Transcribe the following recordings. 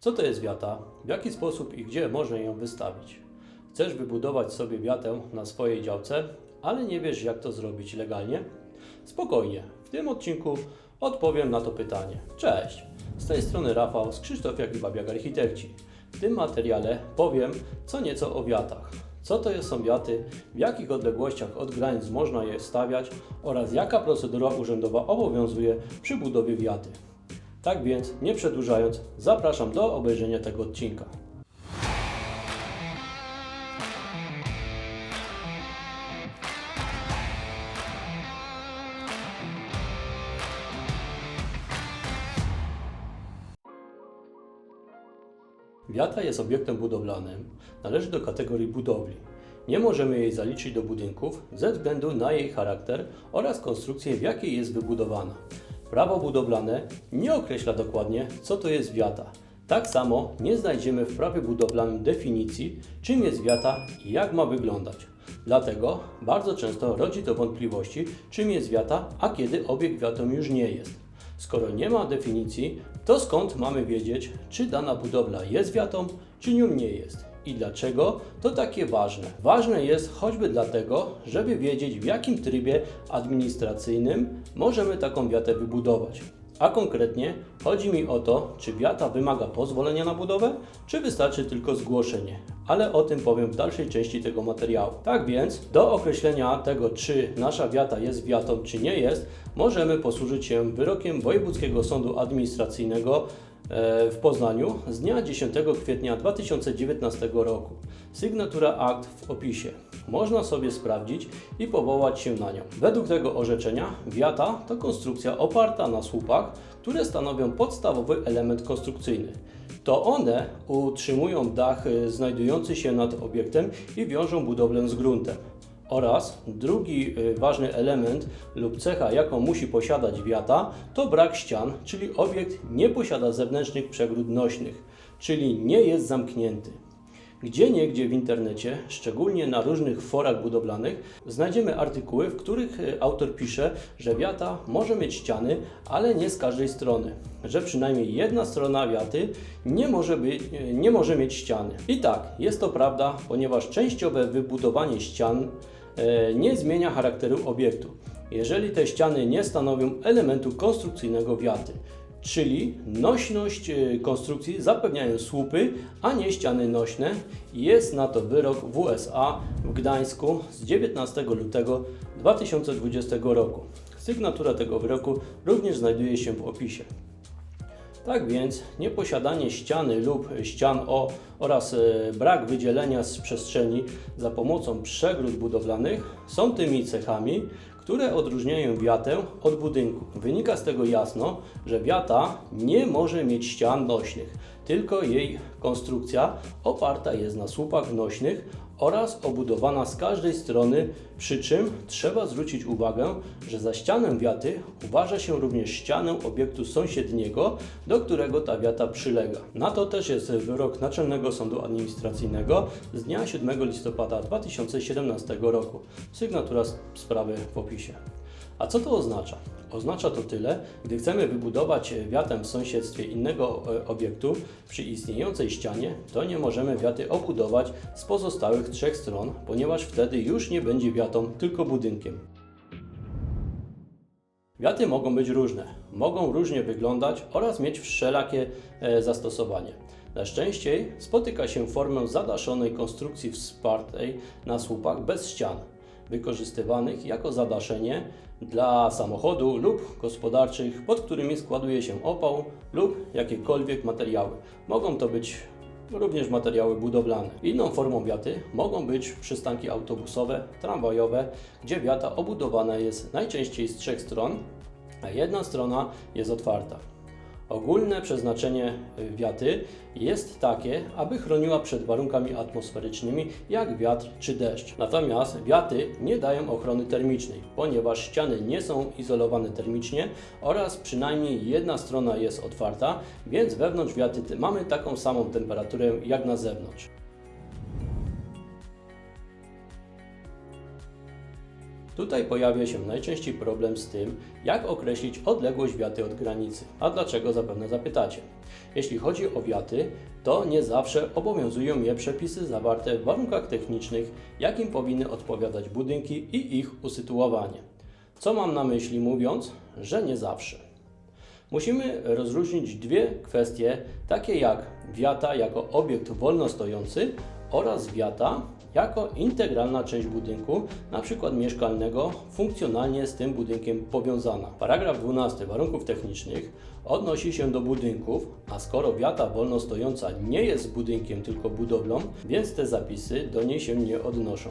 Co to jest wiata? W jaki sposób i gdzie można ją wystawić? Chcesz wybudować sobie wiatę na swojej działce, ale nie wiesz jak to zrobić legalnie? Spokojnie, w tym odcinku odpowiem na to pytanie. Cześć, z tej strony Rafał z Krzysztof i Babiak Architekci. W tym materiale powiem co nieco o wiatach. Co to są wiaty, w jakich odległościach od granic można je stawiać oraz jaka procedura urzędowa obowiązuje przy budowie wiaty. Tak więc, nie przedłużając, zapraszam do obejrzenia tego odcinka. Wiata jest obiektem budowlanym, należy do kategorii budowli. Nie możemy jej zaliczyć do budynków ze względu na jej charakter oraz konstrukcję, w jakiej jest wybudowana. Prawo budowlane nie określa dokładnie, co to jest wiata. Tak samo nie znajdziemy w prawie budowlanym definicji, czym jest wiata i jak ma wyglądać. Dlatego bardzo często rodzi to wątpliwości, czym jest wiata, a kiedy obiekt wiatą już nie jest. Skoro nie ma definicji, to skąd mamy wiedzieć, czy dana budowla jest wiatą, czy nią nie jest? I dlaczego to takie ważne? Ważne jest choćby dlatego, żeby wiedzieć, w jakim trybie administracyjnym możemy taką wiatę wybudować. A konkretnie chodzi mi o to, czy wiata wymaga pozwolenia na budowę, czy wystarczy tylko zgłoszenie. Ale o tym powiem w dalszej części tego materiału. Tak więc, do określenia tego, czy nasza wiata jest wiatą, czy nie jest, możemy posłużyć się wyrokiem Wojewódzkiego Sądu Administracyjnego w Poznaniu z dnia 10 kwietnia 2019 roku. Sygnatura akt w opisie. Można sobie sprawdzić i powołać się na nią. Według tego orzeczenia wiata to konstrukcja oparta na słupach, które stanowią podstawowy element konstrukcyjny. To one utrzymują dach y, znajdujący się nad obiektem i wiążą budowlę z gruntem. Oraz drugi y, ważny element lub cecha, jaką musi posiadać wiata, to brak ścian, czyli obiekt nie posiada zewnętrznych przegród nośnych, czyli nie jest zamknięty. Gdzie niegdzie w internecie, szczególnie na różnych forach budowlanych, znajdziemy artykuły, w których y, autor pisze, że wiata może mieć ściany, ale nie z każdej strony, że przynajmniej jedna strona wiaty nie może, być, y, nie może mieć ściany. I tak, jest to prawda, ponieważ częściowe wybudowanie ścian nie zmienia charakteru obiektu, jeżeli te ściany nie stanowią elementu konstrukcyjnego wiaty. Czyli nośność e, konstrukcji zapewniają słupy, a nie ściany nośne. Jest na to wyrok WSA w Gdańsku z 19 lutego 2020 roku. Sygnatura tego wyroku również znajduje się w opisie. Tak więc nieposiadanie ściany lub ścian o oraz e, brak wydzielenia z przestrzeni za pomocą przegród budowlanych są tymi cechami, które odróżniają wiatę od budynku. Wynika z tego jasno, że wiata nie może mieć ścian nośnych, tylko jej konstrukcja oparta jest na słupach nośnych oraz obudowana z każdej strony, przy czym trzeba zwrócić uwagę, że za ścianę wiaty uważa się również ścianę obiektu sąsiedniego, do którego ta wiata przylega. Na to też jest wyrok Naczelnego Sądu Administracyjnego z dnia 7 listopada 2017 roku. Sygnatura sprawy w opisie. A co to oznacza? Oznacza to tyle, gdy chcemy wybudować wiatę w sąsiedztwie innego e, obiektu przy istniejącej ścianie, to nie możemy wiaty obudować z pozostałych trzech stron, ponieważ wtedy już nie będzie wiatą, tylko budynkiem. Wiaty mogą być różne, mogą różnie wyglądać oraz mieć wszelakie e, zastosowanie. Najczęściej spotyka się formę zadaszonej konstrukcji wspartej na słupach bez ścian, wykorzystywanych jako zadaszenie dla samochodu lub gospodarczych, pod którymi składuje się opał lub jakiekolwiek materiały. Mogą to być również materiały budowlane. Inną formą wiaty mogą być przystanki autobusowe, tramwajowe, gdzie wiata obudowana jest najczęściej z trzech stron, a jedna strona jest otwarta. Ogólne przeznaczenie y, wiaty jest takie, aby chroniła przed warunkami atmosferycznymi jak wiatr czy deszcz. Natomiast wiaty nie dają ochrony termicznej, ponieważ ściany nie są izolowane termicznie oraz przynajmniej jedna strona jest otwarta, więc wewnątrz wiaty mamy taką samą temperaturę jak na zewnątrz. Tutaj pojawia się najczęściej problem z tym, jak określić odległość wiaty od granicy. A dlaczego zapewne zapytacie? Jeśli chodzi o wiaty, to nie zawsze obowiązują je przepisy zawarte w warunkach technicznych, jakim powinny odpowiadać budynki i ich usytuowanie. Co mam na myśli mówiąc, że nie zawsze? Musimy rozróżnić dwie kwestie, takie jak wiata jako obiekt wolno stojący oraz wiata jako integralna część budynku, np. mieszkalnego, funkcjonalnie z tym budynkiem powiązana. Paragraf 12 warunków technicznych odnosi się do budynków, a skoro wiata wolno stojąca nie jest budynkiem, tylko budowlą, więc te zapisy do niej się nie odnoszą.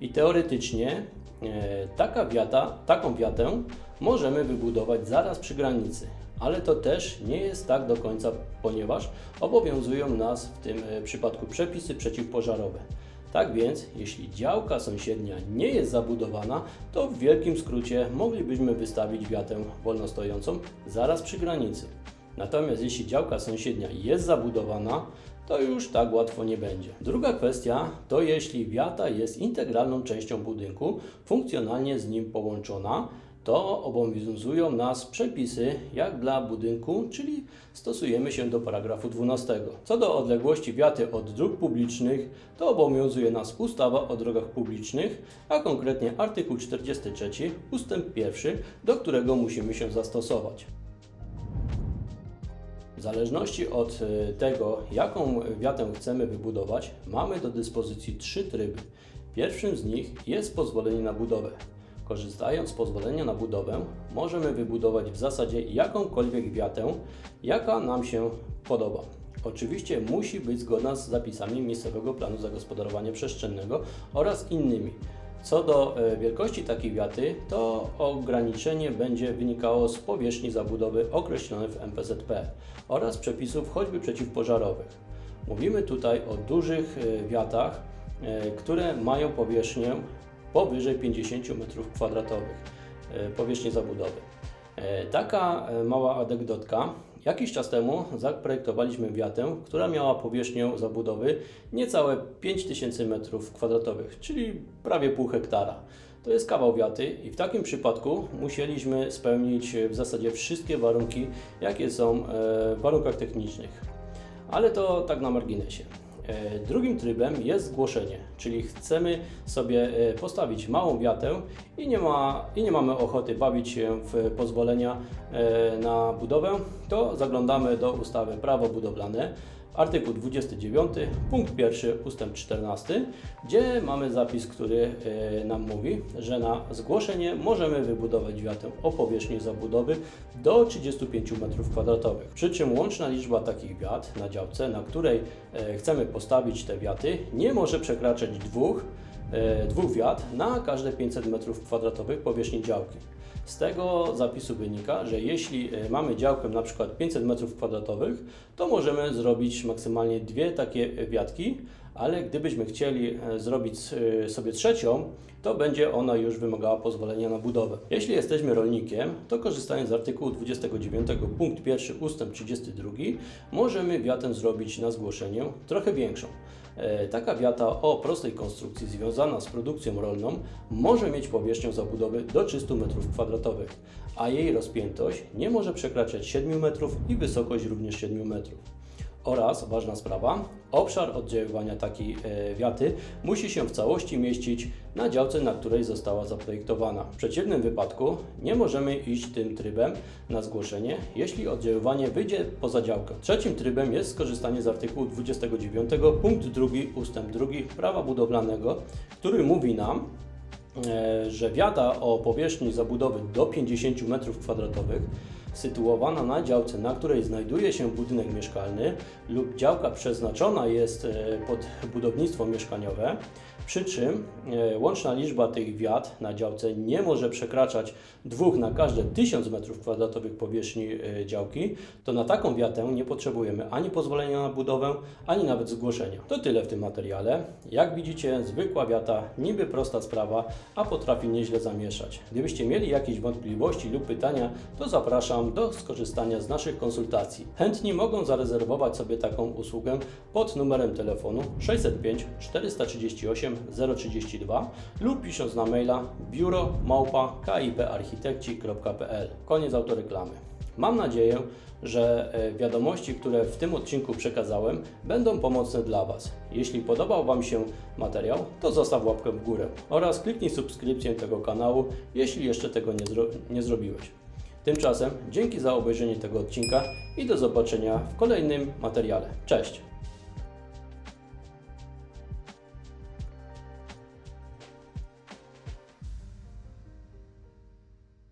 I teoretycznie e, taka wiata, taką wiatę możemy wybudować zaraz przy granicy, ale to też nie jest tak do końca, ponieważ obowiązują nas w tym e, przypadku przepisy przeciwpożarowe. Tak więc, jeśli działka sąsiednia nie jest zabudowana, to w wielkim skrócie moglibyśmy wystawić wiatę wolno stojącą zaraz przy granicy. Natomiast jeśli działka sąsiednia jest zabudowana, to już tak łatwo nie będzie. Druga kwestia to jeśli wiata jest integralną częścią budynku, funkcjonalnie z nim połączona, to obowiązują nas przepisy jak dla budynku, czyli stosujemy się do paragrafu 12. Co do odległości wiaty od dróg publicznych, to obowiązuje nas ustawa o drogach publicznych, a konkretnie artykuł 43 ustęp 1, do którego musimy się zastosować. W zależności od e, tego, jaką wiatę chcemy wybudować, mamy do dyspozycji trzy tryby. Pierwszym z nich jest pozwolenie na budowę. Korzystając z pozwolenia na budowę, możemy wybudować w zasadzie jakąkolwiek wiatę, jaka nam się podoba. Oczywiście musi być zgodna z zapisami miejscowego planu zagospodarowania przestrzennego oraz innymi. Co do e, wielkości takiej wiaty, to ograniczenie będzie wynikało z powierzchni zabudowy określonej w MPZP oraz przepisów choćby przeciwpożarowych. Mówimy tutaj o dużych e, wiatach, e, które mają powierzchnię powyżej 50 m2 powierzchni zabudowy. Taka mała anegdotka Jakiś czas temu zaprojektowaliśmy wiatę, która miała powierzchnię zabudowy niecałe 5000 m2, czyli prawie pół hektara. To jest kawał wiaty i w takim przypadku musieliśmy spełnić w zasadzie wszystkie warunki, jakie są e, w warunkach technicznych. Ale to tak na marginesie. E, drugim trybem jest zgłoszenie, czyli chcemy sobie e, postawić małą wiatę i nie, ma, i nie mamy ochoty bawić się w pozwolenia e, na budowę, to zaglądamy do ustawy Prawo budowlane artykuł 29, punkt 1, ustęp 14, gdzie mamy zapis, który e, nam mówi, że na zgłoszenie możemy wybudować wiatę o powierzchni zabudowy do 35 m2. Przy czym łączna liczba takich wiat na działce, na której e, chcemy postawić te wiaty, nie może przekraczać dwóch, dwóch wiat na każde 500 m2 powierzchni działki. Z tego zapisu wynika, że jeśli e, mamy działkę na przykład 500 m2, to możemy zrobić maksymalnie dwie takie wiatki, ale gdybyśmy chcieli e, zrobić e, sobie trzecią, to będzie ona już wymagała pozwolenia na budowę. Jeśli jesteśmy rolnikiem, to korzystając z artykułu 29 punkt 1 ustęp 32 możemy wiatę zrobić na zgłoszenie trochę większą. E, taka wiata o prostej konstrukcji związana z produkcją rolną może mieć powierzchnię zabudowy do 300 m2, a jej rozpiętość nie może przekraczać 7 metrów i wysokość również 7 metrów. Oraz, ważna sprawa, obszar oddziaływania takiej wiaty musi się w całości mieścić na działce, na której została zaprojektowana. W przeciwnym wypadku nie możemy iść tym trybem na zgłoszenie, jeśli oddziaływanie wyjdzie poza działkę. Trzecim trybem jest skorzystanie z artykułu 29 punkt 2 ustęp 2 prawa budowlanego, który mówi nam, e, że wiata o powierzchni zabudowy do 50 m2 sytuowana na działce, na której znajduje się budynek mieszkalny lub działka przeznaczona jest e, pod budownictwo mieszkaniowe, przy czym e, łączna liczba tych wiat na działce nie może przekraczać dwóch na każde 1000 m2 powierzchni e, działki, to na taką wiatę nie potrzebujemy ani pozwolenia na budowę, ani nawet zgłoszenia. To tyle w tym materiale. Jak widzicie, zwykła wiata, niby prosta sprawa, a potrafi nieźle zamieszać. Gdybyście mieli jakieś wątpliwości lub pytania, to zapraszam zapraszam do skorzystania z naszych konsultacji. Chętni mogą zarezerwować sobie taką usługę pod numerem telefonu 605 438 032 lub pisząc na maila biuro. Koniec autoreklamy. Mam nadzieję, że e, wiadomości, które w tym odcinku przekazałem, będą pomocne dla Was. Jeśli podobał Wam się materiał, to zostaw łapkę w górę oraz kliknij subskrypcję tego kanału, jeśli jeszcze tego nie, zro- nie zrobiłeś. Tymczasem dzięki za obejrzenie tego odcinka i do zobaczenia w kolejnym materiale. Cześć!